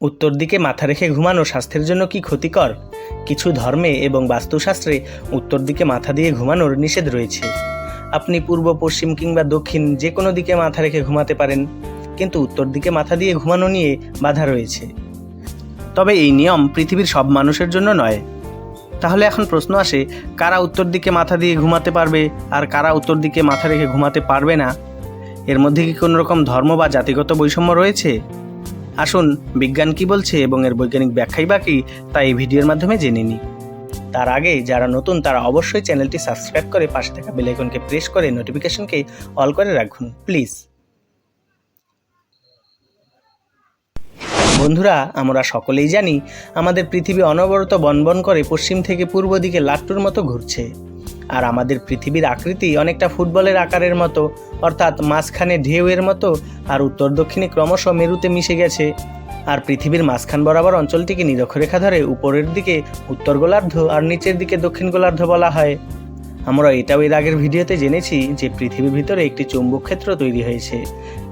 উত্তর দিকে মাথা রেখে ঘুমানো স্বাস্থ্যের জন্য কি ক্ষতিকর? কিছু ধর্মে এবং বাস্তুশাস্ত্রে উত্তর দিকে মাথা দিয়ে ঘুমানোর নিষেধ রয়েছে। আপনি পূর্ব, পশ্চিম কিংবা দক্ষিণ যে কোনো দিকে মাথা রেখে ঘুমাতে পারেন, কিন্তু উত্তর দিকে মাথা দিয়ে ঘুমানো নিয়ে বাধা রয়েছে। তবে এই নিয়ম পৃথিবীর সব মানুষের জন্য নয়। তাহলে এখন প্রশ্ন আসে, কারা উত্তর দিকে মাথা দিয়ে ঘুমাতে পারবে আর কারা উত্তর দিকে মাথা রেখে ঘুমাতে পারবে না? এর মধ্যে কি কোনো রকম ধর্ম বা জাতিগত বৈষম্য রয়েছে? আসুন, বিজ্ঞান কি বলছে এবং এর বৈজ্ঞানিক ব্যাখ্যাই বা কি, তা এই ভিডিওর মাধ্যমে জেনে নিই। তার আগে, যারা নতুন, তারা অবশ্যই চ্যানেলটি সাবস্ক্রাইব করে পাশে থাকা বেল আইকনকে প্রেস করে নোটিফিকেশনকে অল করে রাখুন, প্লিজ। বন্ধুরা, আমরা সকলেই জানি, আমাদের পৃথিবী অনবরত বনবন করে পশ্চিম থেকে পূর্ব দিকে লাট্টুর মতো ঘুরছে। আর আমাদের পৃথিবীর আকৃতি অনেকটা ফুটবলের আকারের মতো, অর্থাৎ মাঝখানে ঢেউয়ের মতো আর উত্তর দক্ষিণে ক্রমশ মেরুতে মিশে গেছে। আর পৃথিবীর মাঝখান বরাবর অঞ্চলটিকে নিরক্ষরেখা ধরে উপরের দিকে উত্তর গোলার্ধ আর নিচের দিকে দক্ষিণ গোলার্ধ বলা হয়। আমরা এটাও এর আগের ভিডিওতে জেনেছি যে পৃথিবীর ভিতরে একটি চৌম্বক ক্ষেত্র তৈরি হয়েছে,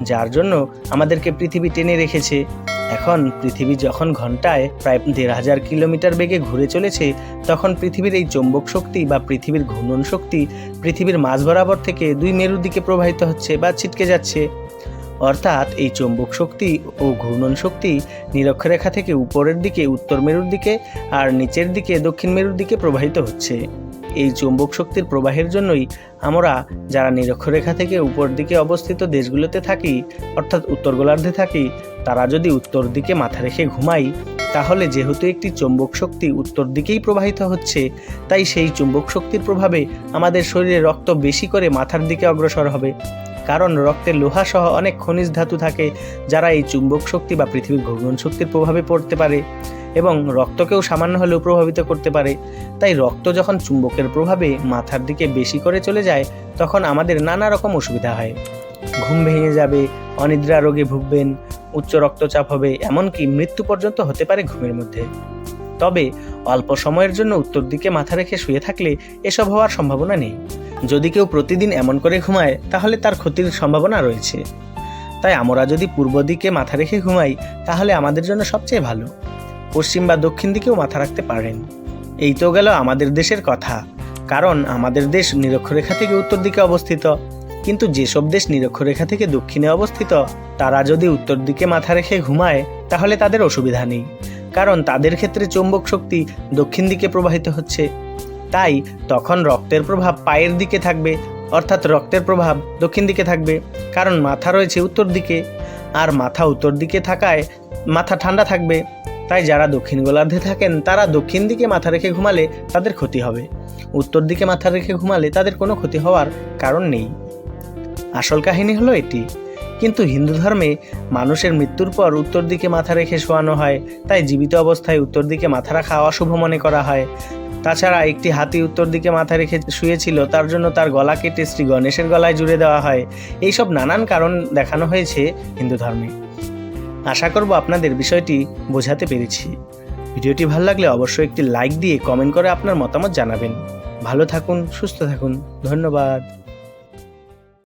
যার জন্য আমাদেরকে পৃথিবী টেনে রেখেছে। এখন পৃথিবী যখন ঘন্টায় প্রায় দেড় হাজার কিলোমিটার বেগে ঘুরে চলেছে, তখন পৃথিবীর এই চৌম্বক শক্তি বা পৃথিবীর ঘূর্ণন শক্তি পৃথিবীর মাঝ বরাবর থেকে দুই মেরুর দিকে প্রবাহিত হচ্ছে বা ছিটকে যাচ্ছে। অর্থাৎ এই চৌম্বক শক্তি ও ঘূর্ণন শক্তি নিরক্ষরেখা থেকে উপরের দিকে, উত্তর মেরুর দিকে আর নিচের দিকে, দক্ষিণ মেরুর দিকে প্রবাহিত হচ্ছে। এই চুম্বক শক্তির প্রবাহের জন্যই আমরা যারা নিরক্ষরেখা থেকে উপর দিকে অবস্থিত দেশগুলোতে থাকি, অর্থাৎ উত্তর গোলার্ধে থাকি, তারা যদি উত্তর দিকে মাথা রেখে ঘুমাই, তাহলে যেহেতু একটি চুম্বক শক্তি উত্তর দিকেই প্রবাহিত হচ্ছে, তাই সেই চুম্বক শক্তির প্রভাবে আমাদের শরীরে রক্ত বেশি করে মাথার দিকে অগ্রসর হবে। কারণ রক্তে লোহা সহ অনেক খনিজ ধাতু থাকে যারা এই চুম্বক শক্তি বা পৃথিবীর ঘূর্ণন শক্তির প্রভাবে পড়তে পারে এবং রক্তকেও সামান্য হলেও প্রভাবিত করতে পারে। তাই রক্ত যখন চুম্বকের প্রভাবে মাথার দিকে বেশি করে চলে যায়, তখন আমাদের নানা রকম অসুবিধা হয়। ঘুম ভেঙে যাবে, অনিদ্রা রোগে ভুগবেন, উচ্চ রক্তচাপ হবে, এমনকি মৃত্যু পর্যন্ত হতে পারে ঘুমের মধ্যে। তবে অল্প সময়ের জন্য উত্তর দিকে মাথা রেখে শুয়ে থাকলে এসব হওয়ার সম্ভাবনা নেই। যদি কেউ প্রতিদিন এমন করে ঘুমায়, তাহলে তার ক্ষতির সম্ভাবনা রয়েছে। তাই আমরা যদি পূর্ব দিকে মাথা রেখে ঘুমাই, তাহলে আমাদের জন্য সবচেয়ে ভালো। পশ্চিম বা দক্ষিণ দিকেও মাথা রাখতে পারেন। এই তো গেল আমাদের দেশের কথা। কারণ আমাদের দেশ নিরক্ষরেখা থেকে উত্তর দিকে অবস্থিত। কিন্তু যেসব দেশ নিরক্ষরেখা থেকে দক্ষিণে অবস্থিত, তারা যদি উত্তর দিকে মাথা রেখে ঘুমায়, তাহলে তাদের অসুবিধা নেই। কারণ তাদের ক্ষেত্রে চৌম্বক শক্তি দক্ষিণ দিকে প্রবাহিত হচ্ছে। তাই তখন রক্তের প্রভাব পায়ের দিকে থাকবে, অর্থাৎ রক্তের প্রভাব দক্ষিণ দিকে থাকবে, কারণ মাথা রয়েছে উত্তর দিকে। আর মাথা উত্তর দিকে থাকায় মাথা ঠান্ডা থাকবে। তাই যারা দক্ষিণ গোলার্ধে থাকেন, তারা দক্ষিণ দিকে মাথা রেখে ঘুমালে তাদের ক্ষতি হবে। উত্তর দিকে মাথা রেখে ঘুমালে তাদের কোনো ক্ষতি হওয়ার কারণ নেই। আসল কাহিনী হলো এটি। কিন্তু হিন্দু ধর্মে মানুষের মৃত্যুর পর উত্তর দিকে মাথা রেখে শোয়ানো হয়, তাই জীবিত অবস্থায় উত্তর দিকে মাথা রাখা অশুভ মনে করা হয়। তাছাড়া একটি হাতি উত্তর দিকে মাথা রেখে শুয়েছিল, তার জন্য তার গলা কেটে শ্রী গণেশের গলায় জুড়ে দেওয়া হয়। এইসব নানান কারণ দেখানো হয়েছে হিন্দু ধর্মে। আশা করব আপনাদের বিষয়টি বোঝাতে পেরেছি। ভিডিওটি ভালো লাগলে অবশ্যই একটি লাইক দিয়ে কমেন্ট করে আপনার মতামত জানাবেন। ভালো থাকুন, সুস্থ থাকুন। ধন্যবাদ।